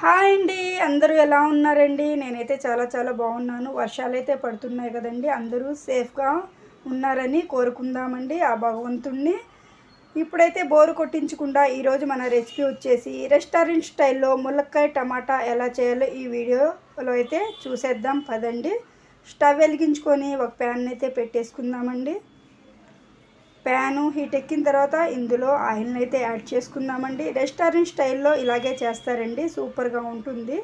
Hi అండి. అందరూ ఎలా ఉన్నారండి? నేనైతే చాలా చాలా బాగున్నాను. వర్షాలు అయితే పడుతున్నాయి కదండి. అందరూ సేఫ్గా ఉన్నారని కోరుకుందామండి ఆ భగవంతుణ్ణి. ఇప్పుడైతే బోరు కొట్టించకుండా ఈరోజు మన రెసిపీ వచ్చేసి రెస్టారెంట్ స్టైల్లో ములక్కాయ టమాటా ఎలా చేయాలో ఈ వీడియోలో అయితే చూసేద్దాం. పదండి. స్టవ్ వెలిగించుకొని ఒక ప్యాన్ అయితే పెట్టేసుకుందామండి. ప్యాను హీట్ ఎక్కిన తర్వాత ఇందులో ఆయిల్ని అయితే యాడ్ చేసుకుందామండి. రెస్టారెంట్ స్టైల్లో ఇలాగే చేస్తారండి. సూపర్గా ఉంటుంది.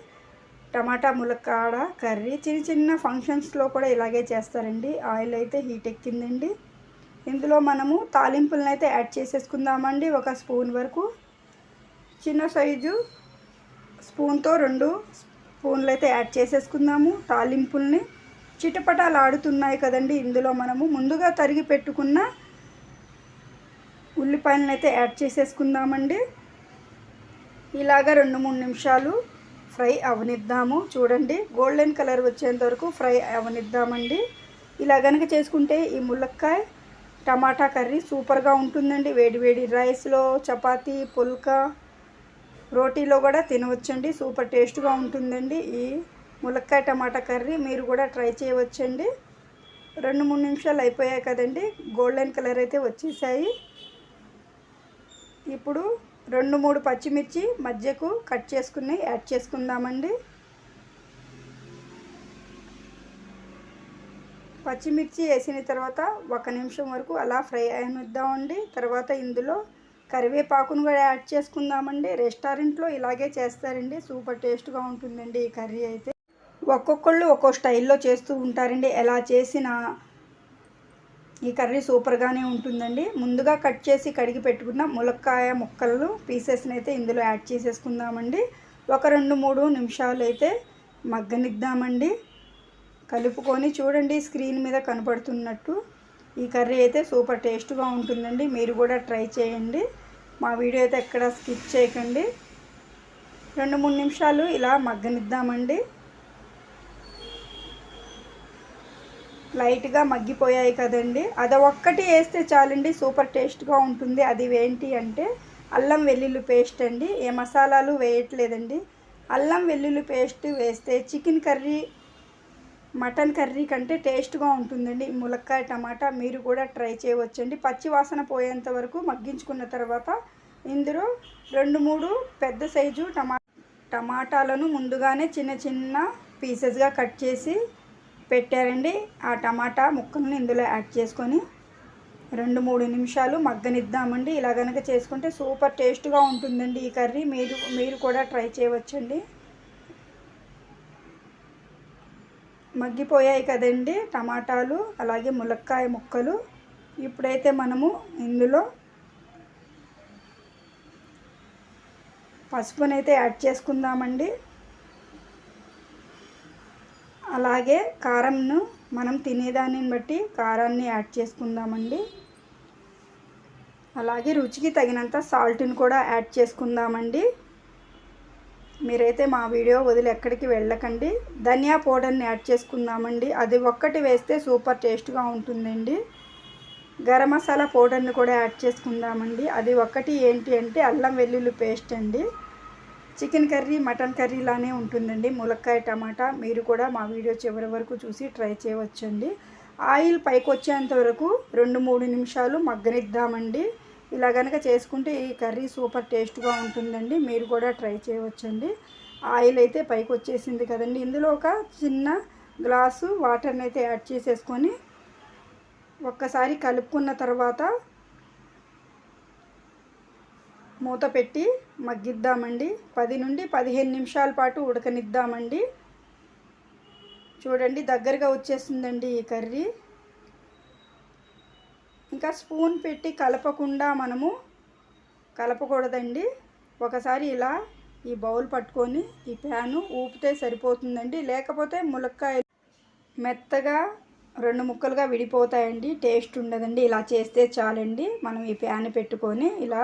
టమాటా ములక్కాడ కర్రీ చిన్న చిన్న ఫంక్షన్స్లో కూడా ఇలాగే చేస్తారండి. ఆయిల్ అయితే హీట్ ఎక్కిందండి. ఇందులో మనము తాలింపులను అయితే యాడ్ చేసేసుకుందామండి. ఒక స్పూన్ వరకు. చిన్న సైజు స్పూన్తో రెండు స్పూన్లు అయితే యాడ్ చేసేసుకుందాము తాలింపుల్ని. చిటపటాలు ఆడుతున్నాయి కదండి. ఇందులో మనము ముందుగా తరిగి పెట్టుకున్న ఉల్లిపాయలను అయితే యాడ్ చేసేసుకుందామండి. ఇలాగ రెండు మూడు నిమిషాలు ఫ్రై అవనిద్దాము. చూడండి గోల్డెన్ కలర్ వచ్చేంత వరకు ఫ్రై అవనిద్దామండి. ఇలా కనుక చేసుకుంటే ఈ ములక్కాయ టమాటా కర్రీ సూపర్గా ఉంటుందండి. వేడి వేడి రైస్లో చపాతీ పుల్కా రోటీలో కూడా తినవచ్చండి. సూపర్ టేస్ట్గా ఉంటుందండి ఈ ములక్కాయ టమాటా కర్రీ. మీరు కూడా ట్రై చేయవచ్చండి. రెండు మూడు నిమిషాలు అయిపోయాయి కదండి. గోల్డెన్ కలర్ అయితే వచ్చేసాయి. ఇప్పుడు రెండు మూడు పచ్చిమిర్చి మధ్యకు కట్ చేసుకుని యాడ్ చేసుకుందామండి. పచ్చిమిర్చి వేసిన తర్వాత ఒక నిమిషం వరకు అలా ఫ్రై అయినిద్దామండి. తర్వాత ఇందులో కరివేపాకును కూడా యాడ్ చేసుకుందామండి. రెస్టారెంట్లో ఇలాగే చేస్తారండి. సూపర్ టేస్ట్గా ఉంటుందండి ఈ కర్రీ అయితే. ఒక్కొక్కళ్ళు ఒక్కో స్టైల్లో చేస్తూ ఉంటారండి. ఎలా చేసినా ఈ కర్రీ సూపర్గానే ఉంటుందండి. ముందుగా కట్ చేసి కడిగి పెట్టుకున్న ములక్కాయ ముక్కలను పీసెస్ని అయితే ఇందులో యాడ్ చేసేసుకుందామండి. ఒక రెండు మూడు నిమిషాలు అయితే మగ్గనిద్దామండి. కలుపుకొని చూడండి స్క్రీన్ మీద కనపడుతున్నట్టు ఈ కర్రీ అయితే సూపర్ టేస్ట్గా ఉంటుందండి. మీరు కూడా ట్రై చేయండి. మా వీడియో అయితే ఎక్కడ స్కిప్ చేయకండి. రెండు మూడు నిమిషాలు ఇలా మగ్గనిద్దామండి. లైట్గా మగ్గిపోయాయి కదండి. అది ఒక్కటి వేస్తే చాలండి సూపర్ టేస్ట్గా ఉంటుంది. అది ఏంటి అంటే అల్లం వెల్లుల్లి పేస్ట్ అండి. ఏ మసాలాలు వేయట్లేదండి. అల్లం వెల్లుల్లి పేస్ట్ వేస్తే చికెన్ కర్రీ మటన్ కర్రీ కంటే టేస్ట్గా ఉంటుందండి. ములక్కాయ టమాటా మీరు కూడా ట్రై చేయవచ్చండి. పచ్చి వాసన పోయేంత వరకు మగ్గించుకున్న తర్వాత ఇందులో రెండు మూడు పెద్ద సైజు టమా టమాటాలను ముందుగానే చిన్న చిన్న పీసెస్గా కట్ చేసి పెట్టారండి. ఆ టమాటా ముక్కల్ని ఇందులో యాడ్ చేసుకొని రెండు మూడు నిమిషాలు మగ్గనిద్దామండి. ఇలా కనుక చేసుకుంటే సూపర్ టేస్ట్గా ఉంటుందండి ఈ కర్రీ. మీరు మీరు కూడా ట్రై చేయవచ్చండి. మగ్గిపోయాయి కదండి టమాటాలు అలాగే ములక్కాయ ముక్కలు. ఇప్పుడైతే మనము ఇందులో పసుపునైతే యాడ్ చేసుకుందామండి. అలాగే కారంను మనం తినేదాన్ని బట్టి కారాన్ని యాడ్ చేసుకుందామండి. అలాగే రుచికి తగినంత సాల్ట్ని కూడా యాడ్ చేసుకుందామండి. మీరైతే మా వీడియో వదిలి ఎక్కడికి వెళ్ళకండి. ధనియా పౌడర్ని యాడ్ చేసుకుందామండి. అది ఒక్కటి వేస్తే సూపర్ టేస్ట్గా ఉంటుందండి. గరం మసాలా పౌడర్ని కూడా యాడ్ చేసుకుందామండి. అది ఒక్కటి ఏంటి అంటే అల్లం వెల్లుల్లి పేస్ట్ అండి. చికెన్ కర్రీ మటన్ కర్రీలానే ఉంటుందండి. ములక్కాయ టమాటా మీరు కూడా మా వీడియో చివరి వరకు చూసి ట్రై చేయవచ్చండి. ఆయిల్ పైకి వచ్చేంత వరకు రెండు మూడు నిమిషాలు మగ్గనిద్దామండి. ఇలా కనుక చేసుకుంటే ఈ కర్రీ సూపర్ టేస్ట్గా ఉంటుందండి. మీరు కూడా ట్రై చేయవచ్చండి. ఆయిల్ అయితే పైకి వచ్చేసింది కదండి. ఇందులో ఒక చిన్న గ్లాసు వాటర్ని అయితే యాడ్ చేసేసుకొని ఒక్కసారి కలుపుకున్న తర్వాత మూత పెట్టి మగ్గిద్దామండి. పది నుండి పదిహేను నిమిషాల పాటు ఉడకనిద్దామండి. చూడండి దగ్గరగా వచ్చేసిందండి ఈ కర్రీ. ఇంకా స్పూన్ పెట్టి కలపకుండా మనము కలపకూడదండి. ఒకసారి ఇలా ఈ బౌల్ పట్టుకొని ఈ ప్యాను ఊపితే సరిపోతుందండి. లేకపోతే ములక్కాయలు మెత్తగా రెండు ముక్కలుగా విడిపోతాయండి. టేస్ట్ ఉండదండి. ఇలా చేస్తే చాలండి. మనం ఈ ప్యాన్ పెట్టుకొని ఇలా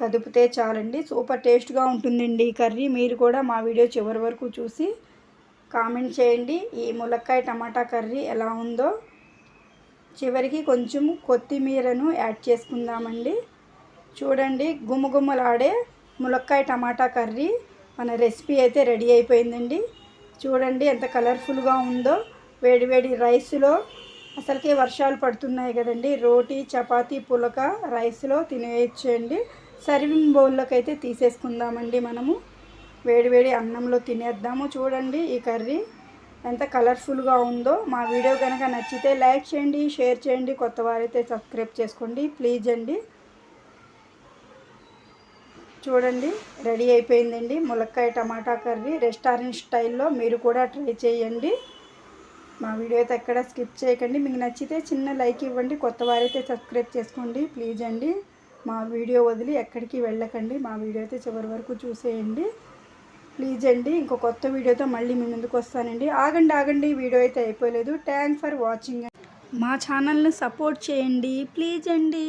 కదిపితే చాలండి. సూపర్ టేస్ట్గా ఉంటుందండి ఈ కర్రీ. మీరు కూడా మా వీడియో చివరి వరకు చూసి కామెంట్ చేయండి. ఈ ములక్కాయ టమాటా కర్రీ ఎలా ఉందో. చివరికి కొంచెం కొత్తిమీరను యాడ్ చేసుకుందామండి. చూడండి గుమ్మగుమ్మలాడే ములక్కాయ టమాటా కర్రీ మన రెసిపీ అయితే రెడీ అయిపోయిందండి. చూడండి ఎంత కలర్ఫుల్గా ఉందో. వేడివేడి రైస్లో అసలుకే వర్షాలు పడుతున్నాయి కదండి. రోటీ చపాతీ పులక రైస్లో తినేయచ్చండి. సర్వింగ్ బౌల్లోకి అయితే తీసేసుకుందామండి మనము. వేడివేడి అన్నంలో తినేద్దాము చూడండి ఈ కర్రీ ఎంత కలర్ఫుల్గా ఉందో. మా వీడియో కనుక నచ్చితే లైక్ చేయండి షేర్ చేయండి కొత్త వారైతే సబ్స్క్రైబ్ చేసుకోండి ప్లీజ్ అండి. చూడండి రెడీ అయిపోయిందండి ములక్కాయ టమాటా కర్రీ. రెస్టారెంట్ స్టైల్లో మీరు కూడా ట్రై చేయండి. మా వీడియో అయితే ఎక్కడ స్కిప్ చేయకండి. మీకు నచ్చితే చిన్న లైక్ ఇవ్వండి కొత్త వారైతే సబ్స్క్రైబ్ చేసుకోండి ప్లీజ్ అండి. మా వీడియో వదిలి ఎక్కడికి వెళ్ళకండి. మా వీడియో అయితే చివరి వరకు చూసేయండి. ప్లీజ్ అండి ఇంకో కొత్త వీడియోతో మళ్ళీ మీ ముందుకు వస్తానండి. ఆగండి ఆగండి వీడియో అయితే అయిపోలేదు. థ్యాంక్ ఫర్ వాచింగ్ మా ఛానల్ని సపోర్ట్ చేయండి. ప్లీజ్ అండి.